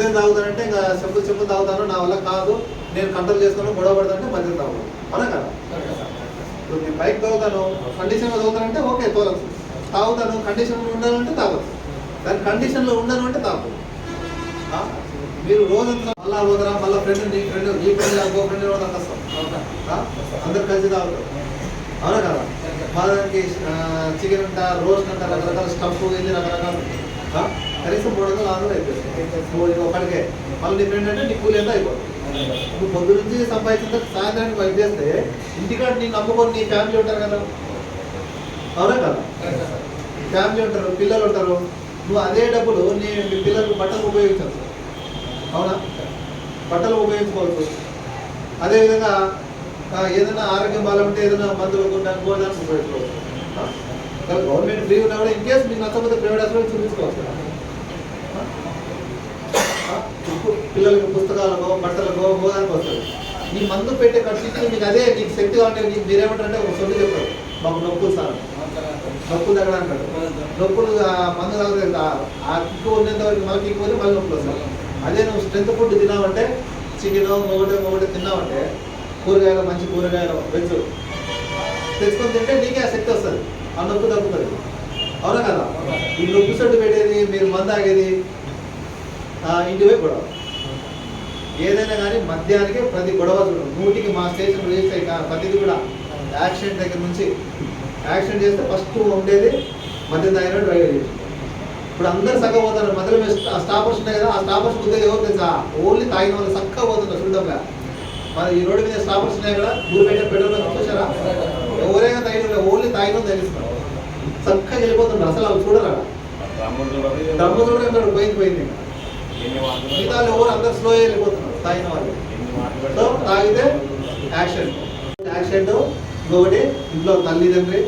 మద్యం తాగుతానంటే ఇంకా చెప్పు చెప్పు తాగుతాను నా వల్ల కాదు నేను కంట్రోల్ చేసుకుని గొడవ పడతానంటే మద్యం తాగుతాను. అవునా కదా? ఇప్పుడు నేను బైక్ తాగుతాను కండిషన్లో తాగుతానంటే ఓకే తోలచ్చు. తాగుతాను కండిషన్లో ఉండాలంటే తాగొచ్చు. దాని కండిషన్లో ఉండను అంటే తాగు. మీరు రోజంతా మళ్ళా పోతారా మళ్ళీ ఫ్రెండ్ నీ ఫ్రెండ్ నీ ఫ్రెండ్ ఇంకో ఫ్రెండ్ రోజు కష్టం. అందరు కలిసి తాగుతారు. అవునా కదా? మా దానికి చికెన్ అంట రోస్ట్ అంట రకరకాల స్టఫ్ ఇది రకరకాలు. కనీసం మూడు వందలు ఆరు వందలు ఇది ఒకటికే. మళ్ళీ ఫ్రెండ్ అంటే నీ కూలి ఎంత అయిపోతుంది. నువ్వు పొద్దు నుంచి సంపాదించిన సాయంత్రానికి వర్క్ చేస్తే ఇంటికాడ నీ నమ్ముకొని నీ ఫ్యామిలీ ఉంటారు కదా. అవునా కదా? ఫ్యామిలీ ఉంటారు పిల్లలు ఉంటారు. నువ్వు అదే డబ్బులు నీ మీ పిల్లలకు బట్టలు ఉపయోగించవచ్చు అవునా? బట్టలు ఉపయోగించుకోవచ్చు. అదేవిధంగా ఏదైనా ఆరోగ్యం బాగాలంటే ఏదైనా మందులు కొనడానికి పోవడానికి ఉపయోగించుకోవచ్చు. గవర్నమెంట్ ఫ్రీ ఉన్నా కూడా ఇన్ కేసు మీకు నచ్చకపోతే ప్రైవేట్ హాస్పిటల్ చూపించుకోవచ్చు పిల్లలకు పుస్తకాలకో బట్టలకో పోదానికి వస్తుంది నీ మందు పెట్టే ఖర్చు నీకు మీకు అదే నీకు శక్తి కావాలంటే నీకు మీరేమంటారంటే ఒక సొల్లు చెప్తారు మాకు నొప్పులు సార్. నొప్పులు తగ్గడం అంటాడు. నొప్పులు మందు తాగితే ఆ- కిక్కు ఉన్నంత వరకు మళ్ళీ కిక్కు పోతే మళ్ళీ నొప్పులు వస్తాయి. అదే నువ్వు స్ట్రెంత్ ఫుడ్ తిన్నావంటే చికెన్ ఒకటి ఒకటి తిన్నావంటే కూరగాయలు మంచి కూరగాయలు వెజ్ తెచ్చుకొని తింటే నీకే ఆ శక్తి వస్తుంది. ఆ నొప్పి తగ్గుతుంది. అవునా కదా? ఈ నొప్పి సొట్టు పెట్టేది మీరు మందు ఆగేది ఇంటి పోయి గొడవ. ఏదైనా కానీ మద్యానికి ప్రతి గొడవ చూడండి నూటికి మా స్టేషన్ రిజిస్టర్ అయ్యి కా- కూడా యాక్సిడెంట్ దగ్గర నుంచి యాక్సిడెంట్ చేస్తే ఫస్ట్ ఉండేది మద్యం తాగిన డ్రైవర్ చేసి. ఇప్పుడు అందరు చక్కగా పోతారు. మధ్యలో స్టాపర్స్ ఉన్నాయి కదా ఆ స్టాపర్స్ ఉద్యోగం ఎవరు తెలుసా? ఓన్లీ తాగిన వాళ్ళు చక్కగా పోతున్నారు శుద్ధంగా మరి ఈ రోడ్డు మీద స్టాపర్స్ ఉన్నాయి కదా ఊరు పెట్టే పెట్రోల్ బంక్ చూసారా ఎవరైనా తాగిన ఓన్లీ తాగిన వాళ్ళు తెలుస్తారు చక్కగా వెళ్ళిపోతున్నారు అసలు వాళ్ళు చూడరా డబ్బు చూడ పోయింది పోయింది. మిగతా ఎవరు అందరు స్లో వెళ్ళిపోతున్నారు తాగిన వాళ్ళు. సో తాగితే యాక్సిడెంట్. యాక్సిడెంట్ ఇంకొకటి ఇంట్లో తల్లిదండ్రి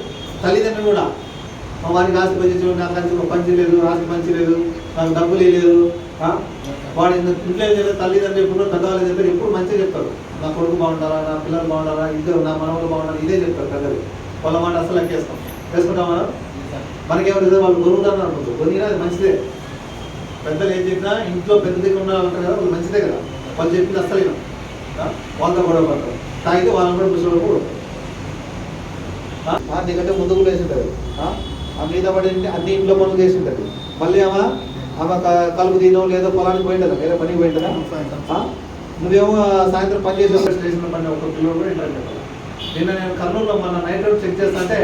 తల్లిదండ్రులు కూడా. మా వారికి ఆస్తి పంచి నాకు అంత పంచి లేదు ఆస్తి పంచి లేదు నాకు డబ్బులు లేదు? వాడు ఇంట్లో ఏం చేయలేదు తల్లిదండ్రులు ఎప్పుడు పెద్దవాళ్ళు చెప్పారు ఎప్పుడు మంచిగా చెప్తారు నా కొడుకు బాగుంటారా నా పిల్లలు బాగుంటారా ఇద్దరు నా మనవలు బాగుంటారా ఇదే చెప్తారు పెద్దలు వాళ్ళ మాట అసలు ఎక్కేస్తాం వేసుకుంటామా మనకేమో ఇదే వాళ్ళు గొరుగుతారు అనుకుంటారు. గొరిగినా అది మంచిదే. పెద్దలు ఏం చెప్పినా ఇంట్లో పెద్ద దగ్గర ఉన్న ఉంటారు కదా వాళ్ళు మంచిదే కదా. వాళ్ళు చెప్పింది అస్సలు వినం. ఆ? వాళ్ళతో గొడవ పడతారు. తాగితే వాళ్ళని కూడా ముసలి కూడా నీకంటే ముందు కూడా వేసి ఉంటుంది ఆ? మీద పడి అన్ని ఇంట్లో పనులు చేసి ఉంటుంది మళ్ళీ ఆమె ఆమె కలుపు తినో లేదో పొలానికి పోయింటుందా? వేరే పనికి పోయింటుందా? ఆ? నువ్వేమో సాయంత్రం పని చేసి ఒక స్టేషన్లో పని ఒక పెట్టాలి. నిన్న నేను కర్నూలులో మన నైట్ అవుట్ చెక్ చేస్తా అంటే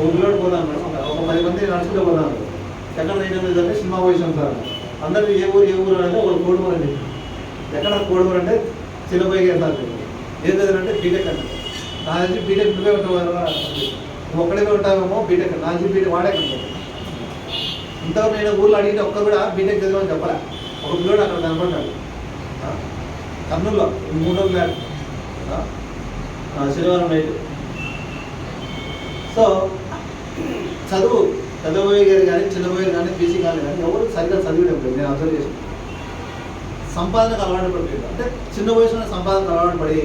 ఒక పోదాం మేడం. ఒక- పది మంది నడుచుకుంటూ పోదాం ఎక్కడ రైట్ అనేది అంటే సినిమా పోయిసాం సార్. అందరూ ఏ ఊరు ఏ ఊరు అంటే ఒక కోడుమూరు అని ఎక్కడ కోడుమూరు అంటే చిన్నపోయి సార్ ఏం బీటెక్ అంటే నా నుంచి బీటెక్ నువ్వే ఉంటావు ఒక్కడే ఉంటావేమో బీటెక్. నా నుంచి బీటెక్ వాడే కంటావు ఇంతవరకు నేను ఊర్లో అడిగితే ఒక్క కూడా బీటెక్ చదివని చెప్పలే. ఒక పిల్లడు అక్కడ కనపడ్డాడు. ఆ? కర్నూలులో. మూడు రోజులు శనివారం నైట్ సో చదువు పెద్దబోయే గారు కానీ చిన్నబోయే కానీ బీసీ కానీ కానీ ఎవరు సరిగ్గా చదివడం లేదు నేను అబ్జర్వ్ చేసి సంపాదనకు అలవాటు పడిపోయింది అంటే చిన్న వయసులో సంపాదనకు అలవాటు పడి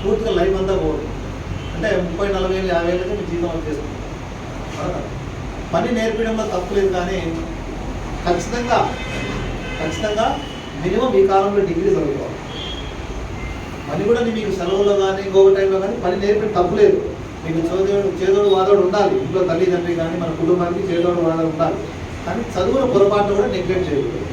పూర్తిగా లైఫ్ అంతా పోదు. అంటే ముప్పై నలభై ఏళ్ళు యాభై ఏళ్ళకి మీ జీవితం వచ్చేస్తుంది పని నేర్పించడంలో తప్పు లేదు కానీ ఖచ్చితంగా ఖచ్చితంగా మినిమం ఈ కాలంలో డిగ్రీ చదువుకోవాలి. పని కూడా మీకు సెలవులో కానీ ఇంకొక టైంలో కానీ పని నేర్పిన తప్పు లేదు. మీకు చదువు చేదోడు వాదోడు ఉండాలి. ఇంట్లో తల్లిదండ్రి కానీ మన కుటుంబానికి చేదోడు వాదోడు ఉండాలి. కానీ చదువుల పొరపాటు కూడా నెగ్లెక్ట్ చేయకూడదు.